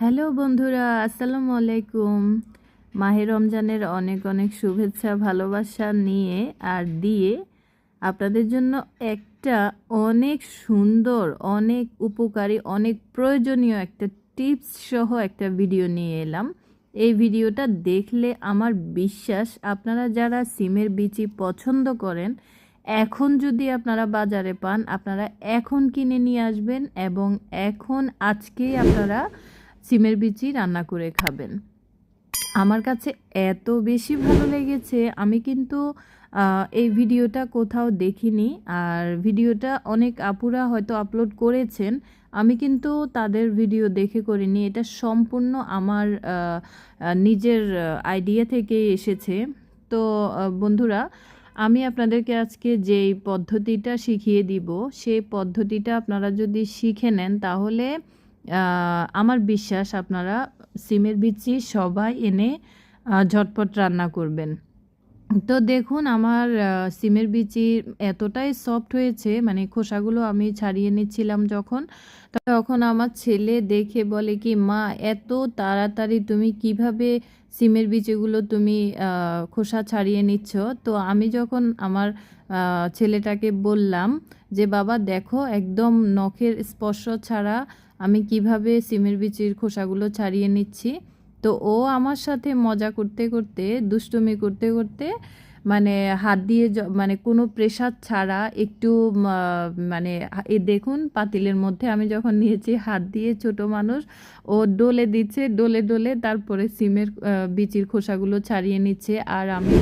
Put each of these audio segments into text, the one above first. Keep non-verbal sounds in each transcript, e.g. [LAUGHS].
Hello বন্ধুরা, আসসালামু আলাইকুম। মাহে রমজানের অনেক অনেক শুভেচ্ছা, ভালোবাসা নিয়ে আর দিয়ে আপনাদের জন্য একটা অনেক সুন্দর, অনেক উপকারী, অনেক প্রয়োজনীয় একটা টিপস সহ একটা ভিডিও নিয়ে এলাম। এই ভিডিওটা দেখলে আমার বিশ্বাস, আপনারা যারা সিমের বিচি পছন্দ করেন, এখন যদি আপনারা বাজারে পান, আপনারা এখন কিনে নিয়ে আসবেন এবং এখন আজকেই আপনারা সিমের বিচি রান্না করে খাবেন। আমার কাছে এত বেশি ভালো লেগেছে, আমি কিন্তু এই ভিডিওটা কোথাও দেখিনি। আর ভিডিওটা অনেক আপুরা হয়তো আপলোড করেছেন, আমি কিন্তু তাদের ভিডিও দেখে করিনি। এটা সম্পূর্ণ আমার নিজের আইডিয়া থেকে এসেছে। তো বন্ধুরা, আমি আপনাদেরকে আজকে যেই পদ্ধতিটা শিখিয়ে দিব, সেই পদ্ধতিটা আপনারা যদি শিখে নেন, তাহলে আমার বিশ্বাস আপনারা সিমের বিচি সবাই এনে ঝটপট রান্না করবেন। তো দেখুন, আমার সিমের বিচি এতটাই সফট হয়েছে মানে খোসাগুলো আমি ছাড়িয়ে নিচ্ছিলাম যখন। তখন আমার ছেলে দেখে বলে কি, মা, এত তাড়াতাড়ি তুমি কীভাবে সিমের বিচিগুলো তুমি খোসা ছাড়িয়ে নিচ্ছ? তো আমি যখন আমার ছেলেটাকে বললাম যে, বাবা, দেখো, একদম নখের স্পর্শ ছাড়া আমি কীভাবে সিমের বিচির খোসাগুলো ছাড়িয়ে নিচ্ছি? তো ও আমার সাথে মজা করতে করতে, দুষ্টুমি করতে করতে মানে হাত দিয়ে মানে কোনো প্রেসার ছাড়া একটু মানে এ দেখুন পাতিলের মধ্যে আমি যখন নিয়েছি হাত দিয়ে ছোট মানুষ, ও ডলে দিচ্ছে, ডলে ডলে তারপরে সিমের বিচির খোসাগুলো ছাড়িয়ে নিচ্ছে। আর আমি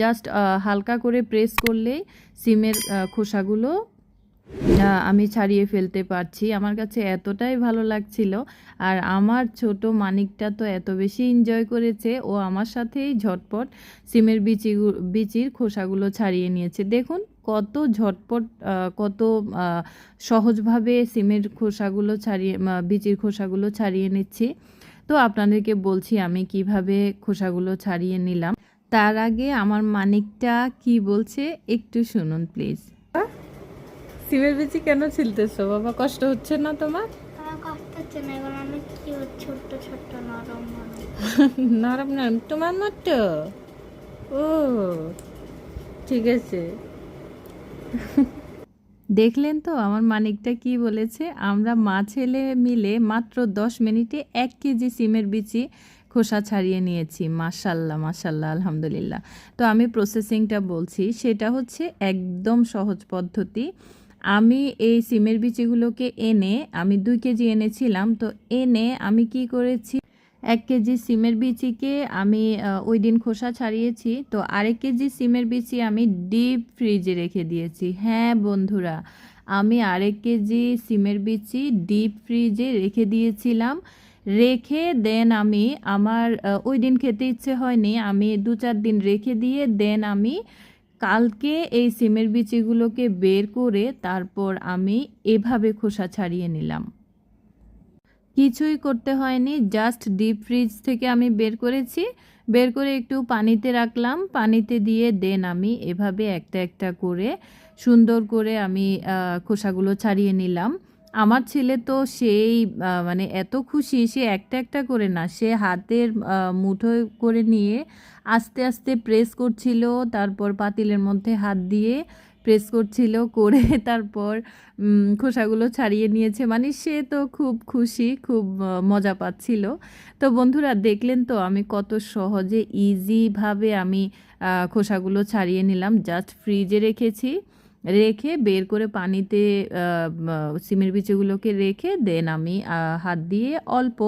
জাস্ট হালকা করে প্রেস করলেই সিমের খোসাগুলো আমি ছাড়িয়ে ফেলতে পারছি। আমার কাছে এতটাই ভালো লাগছিল। আর আমার ছোট মানিকটা তো এত বেশি এনজয় করেছে। ও আমার সাথেই ঝটপট সিমের বিচি বিচির খোসাগুলো ছাড়িয়ে নিয়েছে। দেখুন কত ঝটপট কত সহজভাবে সিমের খোসাগুলো ছাড়িয়ে বিচির খোসাগুলো ছাড়িয়ে নিচ্ছি। তো আপনাদেরকে বলছি আমি কীভাবে খোসাগুলো ছাড়িয়ে নিলাম। তার আগে আমার মানিকটা কি বলছে একটু শুনুন, প্লিজ। সিমের বিচি কেন ছিলতেছো? বাবা কষ্ট হচ্ছে না তোমার? কষ্ট হচ্ছে না এবার অনেক কিউট ছোট্ট ছোট্ট নরম নরম। [LAUGHS] নরম নরম। তোমার মতো? ও ঠিক আছে। [LAUGHS] দেখলেন তো আমার মানিকটা কি বলেছে? আমরা মা ছেলে মিলে মাত্র দশ মিনিটে এক কেজি সিমের বিচি খোসা ছাড়িয়ে নিয়েছি। মাশাল্লাহ মাশাল্লাহ আলহামদুলিল্লাহ। তো আমি প্রসেসিংটা বলছি সেটা হচ্ছে একদম সহজ পদ্ধতি। আমি এই সিমের বিচিগুলোকে এনে আমি দুই কেজি এনেছিলাম, তো এনে আমি কি করেছি? এক কেজি সিমের বিচিকে আমি ওই দিন খোসা ছাড়িয়েছি, তো আরেক কেজি সিমের বিচি আমি ডিপ ফ্রিজে রেখে দিয়েছি। হ্যাঁ বন্ধুরা, আমি আরেক কেজি সিমের বিচি ডিপ ফ্রিজে রেখে দিয়েছিলাম। রেখে দেন আমি আমার ওই দিন খেতে ইচ্ছে হয়নি, আমি দু চার দিন রেখে দিয়ে দেন আমি কালকে এই সিমের বিচিগুলোকে বের করে তারপর আমি এভাবে খোসা ছাড়িয়ে নিলাম। কিছুই করতে হয়নি জাস্ট ডিপ ফ্রিজ থেকে আমি বের করেছি। বের করে একটু পানিতে রাখলাম, পানিতে দিয়ে দেন আমি এভাবে একটা একটা করে সুন্দর করে আমি খোসাগুলো ছাড়িয়ে নিলাম। আমার ছেলে তো সেই মানে এত খুশি, সে একটা একটা করে না, সে হাতের মুঠোয় করে নিয়ে আস্তে আস্তে প্রেস করছিল, তারপর পাতিলের মধ্যে হাত দিয়ে প্রেস করছিল, করে [LAUGHS] তারপর খোসাগুলো ছাড়িয়ে নিয়েছে। মানে সে তো খুব খুশি, খুব মজা পাচ্ছিল। তো বন্ধুরা, দেখলেন তো আমি কত সহজে ইজিভাবে আমি খোসাগুলো ছাড়িয়ে নিলাম। জাস্ট ফ্রিজে রেখেছি। রেখে বের করে পানিতে সিমের বিচিগুলোকে রেখে দেন আমি হাত দিয়ে অল্প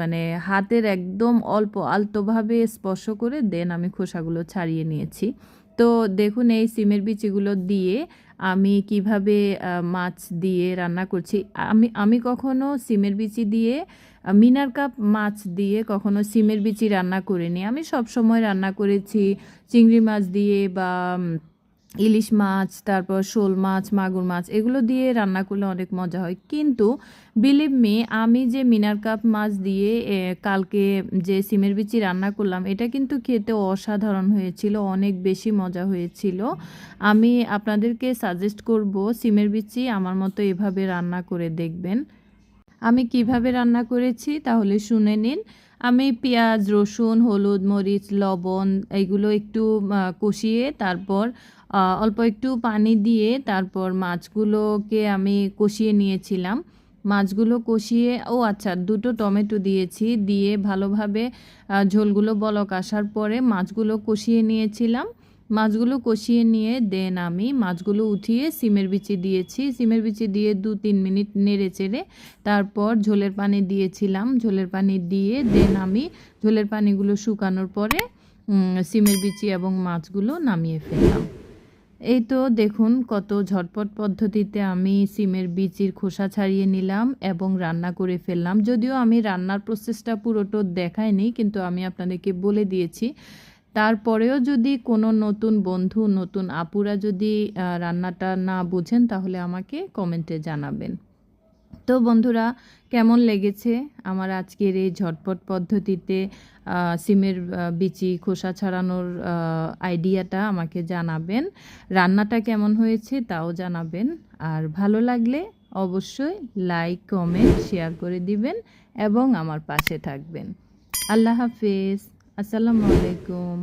মানে হাতের একদম অল্প আলতোভাবে স্পর্শ করে দেন আমি খোসাগুলো ছাড়িয়ে নিয়েছি। তো দেখুন এই সিমের বিচিগুলো দিয়ে আমি কীভাবে মাছ দিয়ে রান্না করছি। আমি আমি কখনো সিমের বিচি দিয়ে, মিনার কাপ মাছ দিয়ে কখনো সিমের বিচি রান্না করিনি। আমি সব সময় রান্না করেছি, চিংড়ি মাছ দিয়ে বা ইলিশ মাছ, তারপর শোল মাছ, মাগুর মাছ, এগুলো দিয়ে রান্না করলে অনেক মজা হয়। কিন্তু বিলিভ মি আমি যে মিনার কাপ মাছ দিয়ে কালকে যে সিমের বিচি রান্না করলাম, এটা কিন্তু খেতে অসাধারণ হয়েছিল, অনেক বেশি মজা হয়েছিল। আমি আপনাদেরকে সাজেস্ট করব, সিমের বিচি আমার মতো এভাবে রান্না করে দেখবেন। আমি কীভাবে রান্না করেছি, তাহলে শুনে নিন। আমি পেঁয়াজ, রসুন, হলুদ, মরিচ, লবণ এগুলো একটু কষিয়ে তারপর অল্প একটু পানি দিয়ে তারপর মাছগুলোকে আমি কষিয়ে নিয়েছিলাম। মাছগুলো কষিয়ে, ও আচ্ছা দুটো টমেটো দিয়েছি দিয়ে ভালোভাবে ঝোলগুলো বলক আসার পরে মাছগুলো কষিয়ে নিয়েছিলাম। মাছগুলো কষিয়ে নিয়ে দেন আমি। মাছগুলো উঠিয়ে সিমের বিচি দিয়েছি। সিমের বিচি দিয়ে দু তিন মিনিট নেড়ে চেড়ে তারপর ঝোলের পানি দিয়েছিলাম। ঝোলের পানি দিয়ে দেন আমি। ঝোলের পানিগুলো শুকানোর পরে সিমের বিচি এবং মাছগুলো নামিয়ে ফেললাম। এই তো দেখুন কত ঝটপট পদ্ধতিতে আমি সিমের বিচির খোসা ছাড়িয়ে নিলাম এবং রান্না করে ফেললাম। যদিও আমি রান্নার প্রসেসটা পুরোটা দেখাইনি, কিন্তু আমি আপনাদেরকে বলে দিয়েছি তারপরেও যদি কোনো নতুন বন্ধু, নতুন আপুরা যদি রান্নাটা না বুঝেন, তাহলে আমাকে কমেন্টে জানাবেন। তো বন্ধুরা, কেমন লেগেছে আমার আজকের এই ঝটপট পদ্ধতিতে সিমের বিচি, খোসা ছাড়ানোর আইডিয়াটা আমাকে জানাবেন? রান্নাটা কেমন হয়েছে তাও জানাবেন। আর ভালো লাগলে অবশ্যই লাইক, কমেন্ট, শেয়ার করে দিবেন এবং আমার পাশে থাকবেন। আল্লাহ হাফেজ। আসসালামু আলাইকুম।